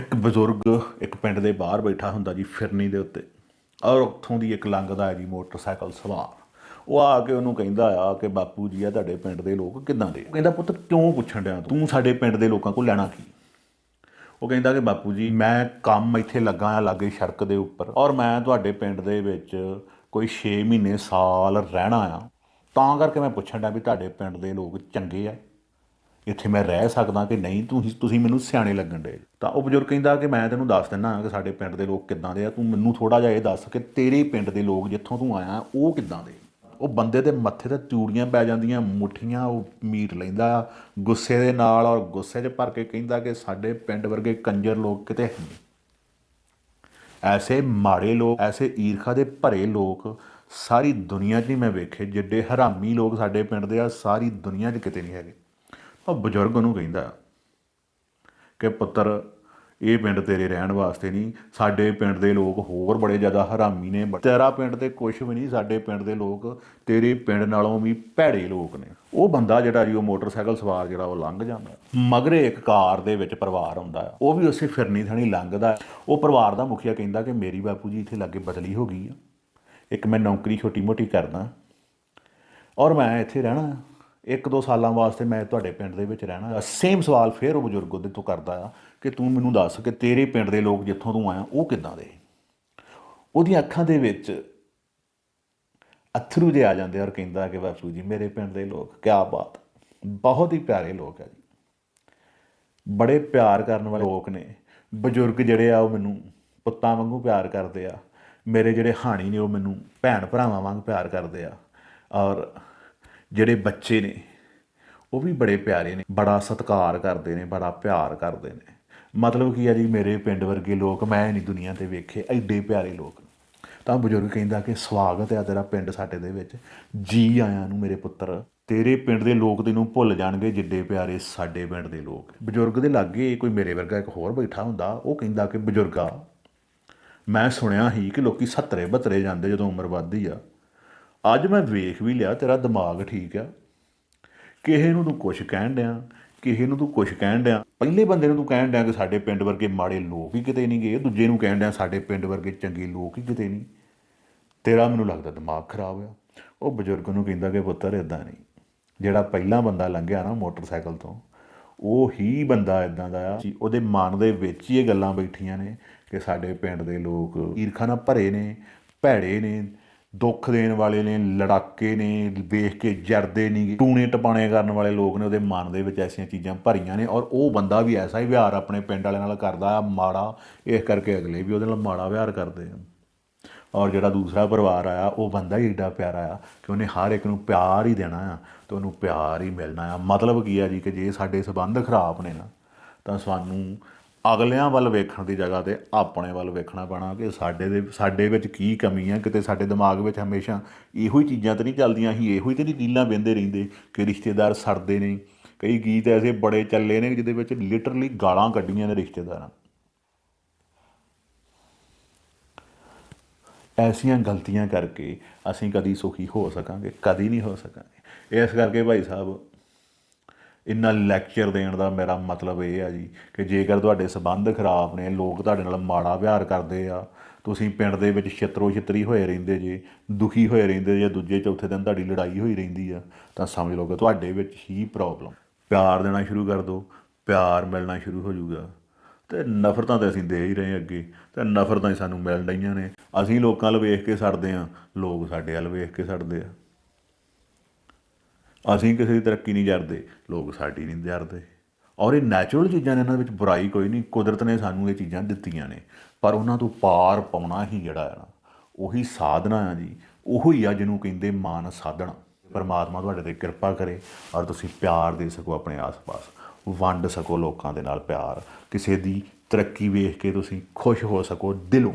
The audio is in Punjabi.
ਇੱਕ ਬਜ਼ੁਰਗ ਇੱਕ ਪਿੰਡ ਦੇ ਬਾਹਰ ਬੈਠਾ ਹੁੰਦਾ ਜੀ ਫਿਰਨੀ ਦੇ ਉੱਤੇ। ਔਰ ਉੱਥੋਂ ਦੀ ਇੱਕ ਲੰਘਦਾ ਹੈ ਜੀ ਮੋਟਰਸਾਈਕਲ ਸਵਾਰ। ਉਹ ਆ ਕੇ ਉਹਨੂੰ ਕਹਿੰਦਾ ਆ ਕਿ ਬਾਪੂ ਜੀ ਆ ਤੁਹਾਡੇ ਪਿੰਡ ਦੇ ਲੋਕ ਕਿੱਦਾਂ ਦੇ ਕਹਿੰਦਾ, ਪੁੱਤ, ਕਿਉਂ ਪੁੱਛਣ ਡਿਆ ਤੂੰ? ਸਾਡੇ ਪਿੰਡ ਦੇ ਲੋਕਾਂ ਕੋਲ ਲੈਣਾ ਕੀ? ਉਹ ਕਹਿੰਦਾ ਕਿ ਬਾਪੂ ਜੀ, ਮੈਂ ਕੰਮ ਇੱਥੇ ਲੱਗਾ ਆ ਲਾਗੇ ਸੜਕ ਦੇ ਉੱਪਰ ਔਰ ਮੈਂ ਤੁਹਾਡੇ ਪਿੰਡ ਦੇ ਵਿੱਚ ਕੋਈ 6 ਮਹੀਨੇ ਸਾਲ ਰਹਿਣਾ ਆ। ਤਾਂ ਕਰਕੇ ਮੈਂ ਪੁੱਛਣ ਡਿਆ ਵੀ ਤੁਹਾਡੇ ਪਿੰਡ ਦੇ ਲੋਕ ਚੰਗੇ ਆ। ਇੱਥੇ ਮੈਂ ਰਹਿ ਸਕਦਾ ਕਿ ਨਹੀਂ? ਤੁਸੀਂ ਤੁਸੀਂ ਮੈਨੂੰ ਸਿਆਣੇ ਲੱਗਣ ਦੇ। ਤਾਂ ਉਹ ਬਜ਼ੁਰਗ ਕਹਿੰਦਾ ਕਿ ਮੈਂ ਤੈਨੂੰ ਦੱਸ ਦਿੰਦਾ ਕਿ ਸਾਡੇ ਪਿੰਡ ਦੇ ਲੋਕ ਕਿੱਦਾਂ ਦੇ ਆ। ਤੂੰ ਮੈਨੂੰ ਥੋੜਾ ਜਿਹਾ ਇਹ ਦੱਸ ਕਿ ਤੇਰੇ ਪਿੰਡ ਦੇ ਲੋਕ ਜਿੱਥੋਂ ਤੂੰ ਆਇਆ, ਉਹ ਕਿੱਦਾਂ ਦੇ? ਉਹ ਬੰਦੇ ਦੇ ਮੱਥੇ ਤੇ ਚੂੜੀਆਂ ਪੈ ਜਾਂਦੀਆਂ, ਮੁੱਠੀਆਂ ਉਹ ਮੀਟ ਲੈਂਦਾ ਆ ਗੁੱਸੇ ਦੇ ਨਾਲ ਔਰ ਗੁੱਸੇ 'ਚ ਭਰ ਕੇ ਕਹਿੰਦਾ ਕਿ ਸਾਡੇ ਪਿੰਡ ਵਰਗੇ ਕੰਜਰ ਲੋਕ ਕਿਤੇ ਹੈ ਨਹੀਂ। ਐਸੇ ਮਾੜੇ ਲੋਕ, ਐਸੇ ਈਰਖਾ ਦੇ ਭਰੇ ਲੋਕ ਸਾਰੀ ਦੁਨੀਆ 'ਚ ਨਹੀਂ ਮੈਂ ਵੇਖੇ, ਜਿੱਡੇ ਹਰਾਮੀ ਲੋਕ ਸਾਡੇ ਪਿੰਡ ਦੇ ਆ, ਸਾਰੀ ਦੁਨੀਆ 'ਚ ਕਿਤੇ ਨਹੀਂ ਹੈਗੇ। ਉਹ ਬਜ਼ੁਰਗ ਨੂੰ ਕਹਿੰਦਾ ਕਿ ਪੁੱਤਰ, ਇਹ ਪਿੰਡ ਤੇਰੇ ਰਹਿਣ ਵਾਸਤੇ ਨਹੀਂ, ਸਾਡੇ ਪਿੰਡ ਦੇ ਲੋਕ ਹੋਰ ਬੜੇ ਜ਼ਿਆਦਾ ਹਰਾਮੀ ਨੇ ਤੇਰਾ ਪਿੰਡ ਤੇ ਕੁਝ ਵੀ ਨਹੀਂ, ਸਾਡੇ ਪਿੰਡ ਦੇ ਲੋਕ ਤੇਰੇ ਪਿੰਡ ਨਾਲੋਂ ਵੀ ਭੈੜੇ ਲੋਕ ਨੇ। ਉਹ ਬੰਦਾ ਜਿਹੜਾ ਜੀ, ਉਹ ਮੋਟਰਸਾਈਕਲ ਸਵਾਰ ਜਿਹੜਾ, ਉਹ ਲੰਘ ਜਾਂਦਾ। ਮਗਰੇ ਇੱਕ ਕਾਰ ਦੇ ਵਿੱਚ ਪਰਿਵਾਰ ਆਉਂਦਾ ਉਹ ਵੀ ਉਸੇ ਫਿਰਨੀ ਥਣੀ ਲੰਘਦਾ ਉਹ ਪਰਿਵਾਰ ਦਾ ਮੁਖੀਆ ਕਹਿੰਦਾ ਕਿ ਮੇਰੀ ਬਾਪੂ ਜੀ ਇੱਥੇ ਲਾਗੇ ਬਦਲੀ ਹੋ ਗਈ ਆ। ਇੱਕ ਮੈਂ ਨੌਕਰੀ ਛੋਟੀ ਮੋਟੀ ਕਰਦਾ। ਔਰ ਮੈਂ ਇੱਥੇ ਰਹਿਣਾ ਇੱਕ ਦੋ ਸਾਲਾਂ ਵਾਸਤੇ ਮੈਂ ਤੁਹਾਡੇ ਪਿੰਡ ਦੇ ਵਿੱਚ ਰਹਿਣਾ ਸੇਮ ਸਵਾਲ ਫੇਰ ਉਹ ਬਜ਼ੁਰਗ ਉਹਦੇ ਤੋਂ ਕਰਦਾ ਆ ਕਿ ਤੂੰ ਮੈਨੂੰ ਦੱਸ ਕਿ ਤੇਰੇ ਪਿੰਡ ਦੇ ਲੋਕ ਜਿੱਥੋਂ ਤੂੰ ਆਇਆ, ਉਹ ਕਿੱਦਾਂ ਦੇ? ਉਹਦੀਆਂ ਅੱਖਾਂ ਦੇ ਵਿੱਚ ਅਥਰੂ ਜੇ ਆ ਜਾਂਦੇ ਔਰ ਕਹਿੰਦਾ ਕਿ ਬਾਪੂ ਜੀ, ਮੇਰੇ ਪਿੰਡ ਦੇ ਲੋਕ, ਕਿਆ ਬਾਤ। ਬਹੁਤ ਹੀ ਪਿਆਰੇ ਲੋਕ ਆ ਜੀ। ਬੜੇ ਪਿਆਰ ਕਰਨ ਵਾਲੇ ਲੋਕ ਨੇ। ਬਜ਼ੁਰਗ ਜਿਹੜੇ ਆ, ਉਹ ਮੈਨੂੰ ਪੁੱਤਾਂ ਵਾਂਗੂ ਪਿਆਰ ਕਰਦੇ ਆ। ਮੇਰੇ ਜਿਹੜੇ ਹਾਣੀ ਨੇ, ਉਹ ਮੈਨੂੰ ਭੈਣ ਭਰਾਵਾਂ ਵਾਂਗ ਪਿਆਰ ਕਰਦੇ ਆ। ਔਰ ਜਿਹੜੇ ਬੱਚੇ ਨੇ, ਉਹ ਵੀ ਬੜੇ ਪਿਆਰੇ ਨੇ, ਬੜਾ ਸਤਿਕਾਰ ਕਰਦੇ ਨੇ, ਬੜਾ ਪਿਆਰ ਕਰਦੇ ਨੇ। ਮਤਲਬ ਕੀ ਆ ਜੀ, ਮੇਰੇ ਪਿੰਡ ਵਰਗੇ ਲੋਕ, ਮੈਂ ਨਹੀਂ ਦੁਨੀਆ ਤੇ ਵੇਖੇ ਐਡੇ ਪਿਆਰੇ ਲੋਕ ਤਾਂ ਬਜ਼ੁਰਗ ਕਹਿੰਦਾ ਕਿ ਸਵਾਗਤ ਹੈ ਤੇਰਾ ਪਿੰਡ ਸਾਡੇ ਦੇ ਵਿੱਚ। ਜੀ ਆਇਆਂ ਨੂੰ ਮੇਰੇ ਪੁੱਤਰ, ਤੇਰੇ ਪਿੰਡ ਦੇ ਲੋਕ ਤੈਨੂੰ ਭੁੱਲ ਜਾਣਗੇ, ਜਿੱਡੇ ਪਿਆਰੇ ਸਾਡੇ ਪਿੰਡ ਦੇ ਲੋਕ ਬਜ਼ੁਰਗ ਦੇ ਲਾਗੇ ਕੋਈ ਮੇਰੇ ਵਰਗਾ ਇੱਕ ਹੋਰ ਬੈਠਾ ਹੁੰਦਾ, ਉਹ ਕਹਿੰਦਾ ਕਿ ਬਜ਼ੁਰਗਾ, ਮੈਂ ਸੁਣਿਆ ਹੀ ਕਿ ਲੋਕੀ 70 72 ਜਾਂਦੇ ਜਦੋਂ ਉਮਰ ਵੱਧਦੀ ਆ। ਅੱਜ ਮੈਂ ਵੇਖ ਵੀ ਲਿਆ, ਤੇਰਾ ਦਿਮਾਗ ਠੀਕ ਆ। ਕਿਸੇ ਨੂੰ ਤੂੰ ਕੁਛ ਕਹਿਣ ਡਿਆ, ਕਿਸੇ ਨੂੰ ਤੂੰ ਕੁਛ ਕਹਿਣ ਡਿਆ। ਪਹਿਲੇ ਬੰਦੇ ਨੂੰ ਤੂੰ ਕਹਿਣ ਡਿਆ ਕਿ ਸਾਡੇ ਪਿੰਡ ਵਰਗੇ ਮਾੜੇ ਲੋਕ ਹੀ ਕਿਤੇ ਨਹੀਂ ਗਏ ਦੂਜੇ ਨੂੰ ਕਹਿਣ ਡਿਆ ਸਾਡੇ ਪਿੰਡ ਵਰਗੇ ਚੰਗੇ ਲੋਕ ਹੀ ਕਿਤੇ ਨਹੀਂ। ਤੇਰਾ ਮੈਨੂੰ ਲੱਗਦਾ ਦਿਮਾਗ ਖਰਾਬ ਆ। ਉਹ ਬਜ਼ੁਰਗ ਨੂੰ ਕਹਿੰਦਾ ਕਿ ਪੁੱਤਰ ਇਦਾਂ ਨਹੀਂ। ਜਿਹੜਾ ਪਹਿਲਾ ਬੰਦਾ ਲੰਘਿਆ ਨਾ ਮੋਟਰਸਾਈਕਲ ਤੋਂ, ਉਹ ਹੀ ਬੰਦਾ ਇਦਾਂ ਦਾ ਆ। ਉਹਦੇ ਮਨ ਦੇ ਵਿੱਚ ਹੀ ਇਹ ਗੱਲਾਂ ਬੈਠੀਆਂ ਨੇ ਕਿ ਸਾਡੇ ਪਿੰਡ ਦੇ ਲੋਕ ਈਰਖਾ ਨਾਲ ਭਰੇ ਨੇ, ਭੈੜੇ ਨੇ ਦੁੱਖ ਦੇਣ ਵਾਲੇ ਨੇ, ਲੜਾਕੇ ਨੇ, ਵੇਖ ਕੇ ਜਰਦੇ ਨਹੀਂ ਟੂਣੇ ਟਪਾਣੇ ਕਰਨ ਵਾਲੇ ਲੋਕ ਨੇ, ਉਹਦੇ ਮਨ ਦੇ ਵਿੱਚ ਐਸੀਆਂ ਚੀਜ਼ਾਂ ਭਰੀਆਂ ਨੇ ਔਰ ਉਹ ਬੰਦਾ ਵੀ ਐਸਾ ਹੀ ਵਿਹਾਰ ਆਪਣੇ ਪਿੰਡ ਵਾਲਿਆਂ ਨਾਲ ਕਰਦਾ, ਆ ਮਾੜਾ, ਇਸ ਕਰਕੇ ਅਗਲੇ ਵੀ ਉਹਦੇ ਨਾਲ ਮਾੜਾ ਵਿਹਾਰ ਕਰਦੇ ਆ। ਔਰ ਜਿਹੜਾ ਦੂਸਰਾ ਪਰਿਵਾਰ ਆਇਆ, ਉਹ ਬੰਦਾ ਹੀ ਏਡਾ ਪਿਆਰਾ ਆ ਕਿ ਉਹਨੇ ਹਰ ਇੱਕ ਨੂੰ ਪਿਆਰ ਹੀ ਦੇਣਾ ਆ ਤੇ ਉਹਨੂੰ ਪਿਆਰ ਹੀ ਮਿਲਣਾ ਆ। ਮਤਲਬ ਕੀ ਆ ਜੀ ਕਿ ਜੇ ਸਾਡੇ ਸਬੰਧ ਖਰਾਬ ਨੇ ਨਾ, ਤਾਂ ਸਾਨੂੰ ਅਗਲਿਆਂ ਵੱਲ ਵੇਖਣ ਦੀ ਜਗ੍ਹਾ ਤੇ ਆਪਣੇ ਵੱਲ ਵੇਖਣਾ ਪੈਣਾ ਕਿ ਸਾਡੇ ਦੇ, ਸਾਡੇ ਵਿੱਚ ਕੀ ਕਮੀ ਹੈ, ਕਿਤੇ ਸਾਡੇ ਦਿਮਾਗ ਵਿੱਚ ਹਮੇਸ਼ਾ ਇਹੋ ਹੀ ਚੀਜ਼ਾਂ ਤਾਂ ਨਹੀਂ ਚੱਲਦੀਆਂ ਅਸੀਂ ਇਹੋ ਹੀ ਤਾਂ ਨਹੀਂ ਰੀਲਾਂ ਵਹਿੰਦੇ ਰਹਿੰਦੇ ਕਿ ਰਿਸ਼ਤੇਦਾਰ ਸੜਦੇ ਨੇ, ਕਈ ਗੀਤ ਐਸੇ ਬੜੇ ਚੱਲੇ ਨੇ ਜਿਹਦੇ ਵਿੱਚ ਲਿਟਰਲੀ ਗਾਲਾਂ ਕੱਢੀਆਂ ਨੇ ਰਿਸ਼ਤੇਦਾਰਾਂ ਐਸੀਆਂ ਗਲਤੀਆਂ ਕਰਕੇ ਅਸੀਂ ਕਦੀ ਸੁਖੀ ਹੋ ਸਕਾਂਗੇ, ਕਦੀ ਨਹੀਂ ਹੋ ਸਕਾਂਗੇ। ਇਸ ਕਰਕੇ ਭਾਈ ਸਾਹਿਬ ਇੰਨਾ ਲੈਕਚਰ ਦੇਣ ਦਾ ਮੇਰਾ ਮਤਲਬ ਇਹ ਆ ਜੀ ਕਿ ਜੇਕਰ ਤੁਹਾਡੇ ਸਬੰਧ ਖਰਾਬ ਨੇ, ਲੋਕ ਤੁਹਾਡੇ ਨਾਲ ਮਾੜਾ ਵਿਹਾਰ ਕਰਦੇ ਆ, ਤੁਸੀਂ ਪਿੰਡ ਦੇ ਵਿੱਚ ਛਿੱਤਰੋ ਛਿੱਤਰੀ ਹੋਏ ਰਹਿੰਦੇ ਜੇ, ਦੁਖੀ ਹੋਏ ਰਹਿੰਦੇ ਜੇ, ਦੂਜੇ ਚੌਥੇ ਦਿਨ ਤੁਹਾਡੀ ਲੜਾਈ ਹੋਈ ਰਹਿੰਦੀ ਆ, ਤਾਂ ਸਮਝ ਲਓ ਕਿ ਤੁਹਾਡੇ ਵਿੱਚ ਹੀ ਪ੍ਰੋਬਲਮ ਪਿਆਰ ਦੇਣਾ ਸ਼ੁਰੂ ਕਰ ਦਿਓ ਪਿਆਰ ਮਿਲਣਾ ਸ਼ੁਰੂ ਹੋ ਜਾਊਗਾ। ਤੇ ਨਫ਼ਰਤਾਂ ਤਾਂ ਅਸੀਂ ਦੇ ਹੀ ਰਹੇ ਅੱਗੇ, ਤੇ ਨਫ਼ਰਤਾਂ ਹੀ ਸਾਨੂੰ ਮਿਲ ਰਹੀਆਂ ਨੇ। ਅਸੀਂ ਲੋਕਾਂ ਵੱਲ ਵੇਖ ਕੇ ਸੜਦੇ ਆ, ਲੋਕ ਸਾਡੇ ਵੱਲ ਵੇਖ ਕੇ ਸੜਦੇ ਆ। ਅਸੀਂ ਕਿਸੇ ਦੀ ਤਰੱਕੀ ਨਹੀਂ ਜਰਦੇ, ਲੋਕ ਸਾਡੀ ਨਹੀਂ ਜਰਦੇ। ਔਰ ਇਹ ਨੈਚੁਰਲ ਚੀਜ਼ਾਂ ਨੇ, ਇਹਨਾਂ ਵਿੱਚ ਬੁਰਾਈ ਕੋਈ ਨਹੀਂ, ਕੁਦਰਤ ਨੇ ਸਾਨੂੰ ਇਹ ਚੀਜ਼ਾਂ ਦਿੱਤੀਆਂ ਨੇ। ਪਰ ਉਹਨਾਂ ਤੋਂ ਪਾਰ ਪਾਉਣਾ ਹੀ ਜਿਹੜਾ ਹੈ ਨਾ, ਉਹੀ ਸਾਧਨਾ ਆ ਜੀ। ਉਹੀ ਆ ਜਿਹਨੂੰ ਕਹਿੰਦੇ ਮਾਨ ਸਾਧਣਾ ਪਰਮਾਤਮਾ ਤੁਹਾਡੇ ਤੇ ਕਿਰਪਾ ਕਰੇ ਔਰ ਤੁਸੀਂ ਪਿਆਰ ਦੇ ਸਕੋ ਆਪਣੇ ਆਸ-ਪਾਸ। ਵੰਡ ਸਕੋ ਲੋਕਾਂ ਦੇ ਨਾਲ ਪਿਆਰ। ਕਿਸੇ ਦੀ ਤਰੱਕੀ ਵੇਖ ਕੇ ਤੁਸੀਂ ਖੁਸ਼ ਹੋ ਸਕੋ ਦਿਲੋਂ।